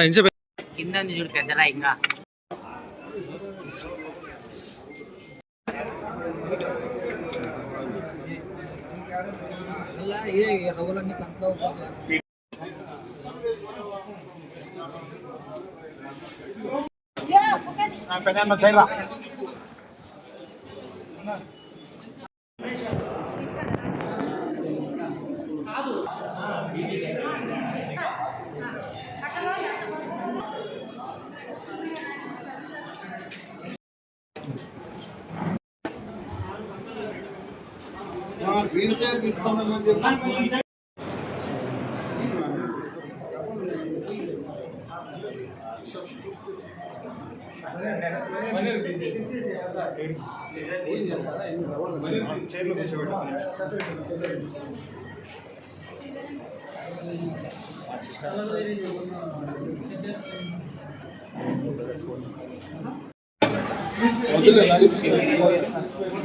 ఎంతసేపు కింద ఉంది చూడు పెద్దరా ఇంకా మన వీల్ చైర్ తీసుకున్నామని చెప్పి. చైర్లో కూర్చోబెట్టాలి ఫస్ట్